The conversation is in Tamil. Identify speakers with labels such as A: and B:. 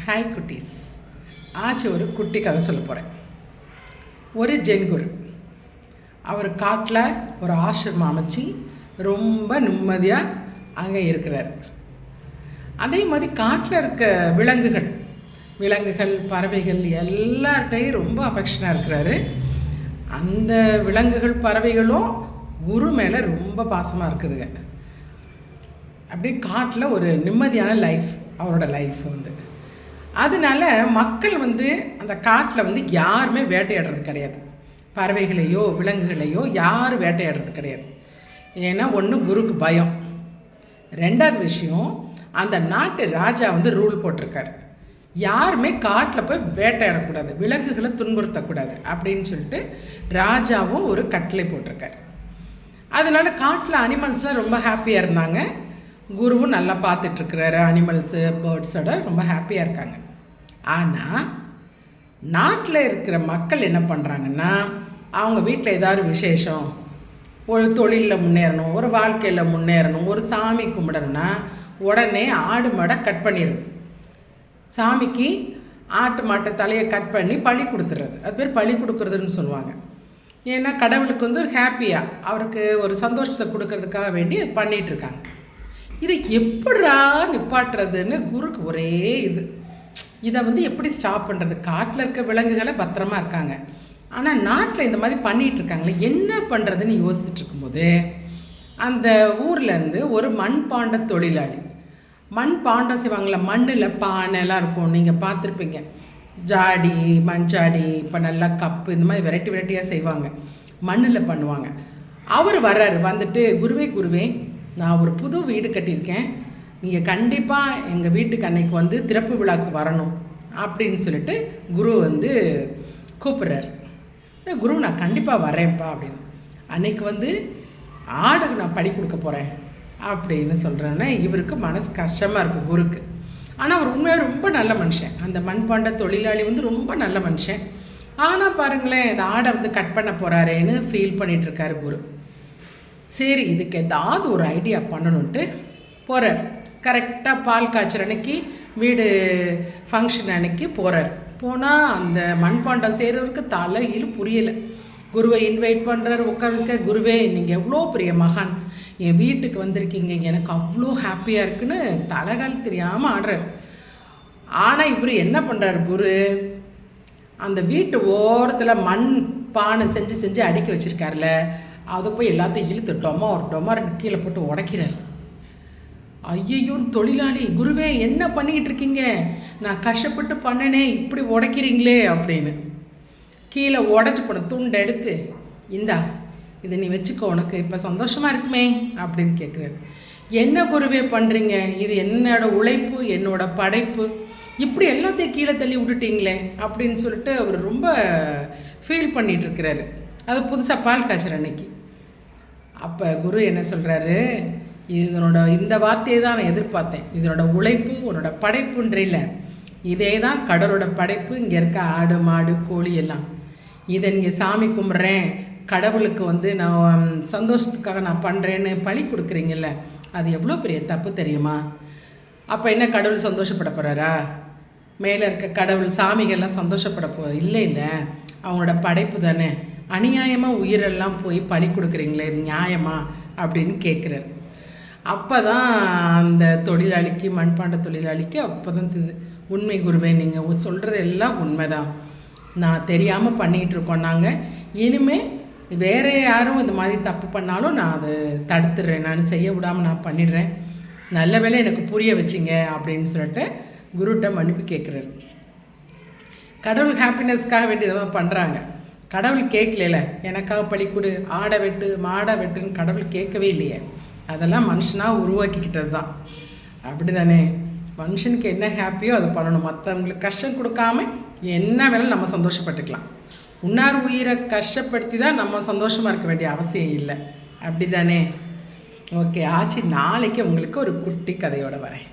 A: ஹாய் குட்டீஸ். ஆச்சு ஒரு குட்டி கதை சொல்ல போகிறேன் ஒரு ஜென்குரு அவர் காட்டில் ஒரு ஆசிரமம் அமைச்சு ரொம்ப நிம்மதியாக அங்கே இருக்கிறார். அதே மாதிரி காட்டில் இருக்க விலங்குகள் விலங்குகள் பறவைகள் எல்லார்கிட்டையும் ரொம்ப அஃபெக்ஷனாக இருக்கிறாரு. அந்த விலங்குகள் பறவைகளும் குரு மேலே ரொம்ப பாசமாக இருக்குதுங்க. அப்படியே காட்டில் ஒரு நிம்மதியான லைஃப் அவரோட லைஃப் வந்து. அதனால மக்கள் வந்து அந்த காட்டில் வந்து யாருமே வேட்டையாடுறது கிடையாது. பறவைகளையோ விலங்குகளையோ யாரும் வேட்டையாடுறது கிடையாது. ஏன்னா ஒன்று குருக்கு பயம். ரெண்டாவது விஷயம் அந்த நாட்டு ராஜா வந்து ரூல் போட்டிருக்காரு. யாருமே காட்டில் போய் வேட்டையாடக்கூடாது விலங்குகளை துன்புறுத்தக்கூடாது அப்படின்னு சொல்லிட்டு ராஜாவும் ஒரு கட்டளை போட்டிருக்காரு. அதனால் காட்டில் அனிமல்ஸ்லாம் ரொம்ப ஹாப்பியாக இருந்தாங்க. குருவும் நல்லா பார்த்துட்ருக்கிறாரு. அனிமல்ஸு பேர்ட்ஸோட ரொம்ப ஹாப்பியாக இருக்காங்க. ஆனால் நாட்டில் இருக்கிற மக்கள் என்ன பண்ணுறாங்கன்னா அவங்க வீட்டில் ஏதாவது விசேஷம் ஒரு தொழிலில் முன்னேறணும் ஒரு வாழ்க்கையில் முன்னேறணும் ஒரு சாமி கும்பிடணும்னா உடனே ஆடு மாடை கட் பண்ணிடுது சாமிக்கு ஆட்டு மாட்டை தலையை கட் பண்ணி பழி கொடுத்துறது. அது பேர் பழி கொடுக்குறதுன்னு சொல்லுவாங்க. ஏன்னா கடவுளுக்கு வந்து ஒரு ஹாப்பியாக அவருக்கு ஒரு சந்தோஷத்தை கொடுக்கறதுக்காக வேண்டி பண்ணிகிட்ருக்காங்க இதை எப்படா நிப்பாட்டுறதுன்னு குருக்கு ஒரே இது. இதை வந்து எப்படி ஸ்டாப் பண்ணுறது காட்டில் இருக்க விலங்குகளை பத்திரமா இருக்காங்க. ஆனால் நாட்டில் இந்த மாதிரி பண்ணிகிட்டு இருக்காங்களே என்ன பண்ணுறதுன்னு யோசிச்சுட்டு இருக்கும்போது அந்த ஊர்லேருந்து ஒரு மண்பாண்ட தொழிலாளி மண் பாண்டம் செய்வாங்கள மண்ணில் பானைலாம் இருக்கும். நீங்கள் பார்த்துருப்பீங்க. ஜாடி மண்ஜாடி இப்போ நல்லா கப்பு இந்த மாதிரி வெரைட்டி வெரைட்டியாக செய்வாங்க. மண்ணில் பண்ணுவாங்க. அவர் வர்றாரு வந்துட்டு குருவே குருவே நான் ஒரு புது வீடு கட்டியிருக்கேன். நீங்கள் கண்டிப்பாக எங்கள் வீட்டுக்கு அன்னைக்கு வந்து திறப்பு விழாக்கு வரணும் அப்படின்னு சொல்லிட்டு குரு வந்து கூப்பிட்றாரு. குரு நான் கண்டிப்பாக வரேன்ப்பா அப்படின்னு. அன்னைக்கு வந்து ஆடுக்கு நான் படி கொடுக்க போகிறேன் அப்படின்னு சொல்கிறேன்னா இவருக்கு மனசு கஷ்டமாக இருக்குது குருக்கு. ஆனால் அவர் உண்மையாக ரொம்ப நல்ல மனுஷன். அந்த மண்பாண்ட தொழிலாளி வந்து ரொம்ப நல்ல மனுஷன். ஆனால் பாருங்களேன் இந்த ஆடை வந்து கட் பண்ண போகிறாரேன்னு ஃபீல் பண்ணிகிட்ருக்காரு குரு. சரி இதுக்கு ஏதாவது ஒரு ஐடியா பண்ணணுன்ட்டு போகிறார் கரெக்டாக பால் காய்ச்சல் அன்னைக்கு வீடு ஃபங்க்ஷன் அன்னைக்கு போகிறார் போனால் அந்த மண்பாண்டம் செய்கிறவருக்கு தலையில் புரியலை. குருவை இன்வைட் பண்ணுறாரு உட்காந்துக்க குருவே நீங்கள் எவ்வளோ பெரிய மகான். என் வீட்டுக்கு வந்திருக்கீங்க எனக்கு அவ்வளோ ஹாப்பியாக இருக்குன்னு தலைகால் தெரியாமல் ஆடுறாரு. ஆனால் இவர் என்ன பண்ணுறாரு குரு? அந்த வீட்டு ஓரத்தில் மண் பானை செஞ்சு செஞ்சு அடுக்கி வச்சுருக்காருல. அதை போய் எல்லாத்தையும் இழுத்து டொமார் டொமார்னு கீழே போட்டு உடைக்கிறார். ஐயையோ தொழிலாளி குருவே என்ன பண்ணிக்கிட்டு இருக்கீங்க? நான் கஷ்டப்பட்டு பண்ணனே இப்படி உடைக்கிறீங்களே அப்படின்னு. கீழே உடச்சி போன துண்டை எடுத்து இந்தா இதை நீ வச்சுக்கோ உனக்கு இப்போ சந்தோஷமாக இருக்குமே அப்படின்னு கேட்குறாரு. என்ன குருவே பண்ணுறீங்க இது என்னோட உழைப்பு என்னோட படைப்பு. இப்படி எல்லாத்தையும் கீழே தள்ளி விட்டுட்டீங்களே அப்படின்னு சொல்லிட்டு அவர் ரொம்ப ஃபீல் பண்ணிகிட்டு இருக்கிறாரு. அது புதுசாக பால் காய்ச்சல் அன்னைக்கு. அப்போ குரு என்ன சொல்கிறாரு இதனோட இந்த வார்த்தையை தான் நான் எதிர்பார்த்தேன். இதனோட உழைப்பு உன்னோட படைப்புன்றில்ல இதே தான் கடலோட படைப்பு இங்கே இருக்க ஆடு மாடு கோழி எல்லாம். இதை இங்கே சாமி கும்பிட்றேன். கடவுளுக்கு வந்து நான் சந்தோஷத்துக்காக நான் பண்ணுறேன்னு பழி கொடுக்குறீங்கல்ல அது எவ்வளோ பெரிய தப்பு தெரியுமா? அப்போ என்ன கடவுள் சந்தோஷப்பட போகிறாரா மேலே இருக்க கடவுள் சாமிகள்லாம் சந்தோஷப்பட போ இல்லை இல்லை. அவங்களோட படைப்பு தானே. அநியாயமாக உயிரெல்லாம் போய் பழி கொடுக்குறீங்களே இது நியாயமா? அப்படின்னு கேட்குறாரு அப்போ தான் அந்த தொழிலாளிக்கு மண்பாண்ட தொழிலாளிக்கு அப்போ தான் உண்மை குருவே நீங்கள் சொல்கிறது எல்லாம் உண்மைதான். நான் தெரியாமல் பண்ணிகிட்டு இருக்கோம் நாங்கள் இனிமேல் வேறு யாரும் இந்த மாதிரி தப்பு பண்ணாலும் நான் அதை தடுத்துடுறேன் நான் செய்ய விடாமல் நான் பண்ணிடுறேன். நல்ல வேலை எனக்கு புரிய வச்சிங்க அப்படின்னு சொல்லிட்டு குருட்ட மன்னிப்பு கேட்குறாரு கடவுள் ஹாப்பினஸ்க்காக வேண்டியதாக பண்ணுறாங்க கடவுள் கேட்கல எனக்காக பழி கொடு ஆடை வெட்டு மாடை வெட்டுன்னு கடவுள் கேட்கவே இல்லையே. அதெல்லாம் மனுஷனாக உருவாக்கிக்கிட்டது தான் அப்படி தானே மனுஷனுக்கு என்ன ஹாப்பியோ அதை பண்ணணும். மற்றவங்களுக்கு கஷ்டம் கொடுக்காம என்ன வேணாலும் நம்ம சந்தோஷப்பட்டுக்கலாம். உன்னார் உயிரை கஷ்டப்படுத்தி தான் நம்ம சந்தோஷமாக இருக்க வேண்டிய அவசியம் இல்லை. அப்படி தானே ஓகே ஆச்சு. நாளைக்கு உங்களுக்கு ஒரு குட்டி கதையோடு வரேன்.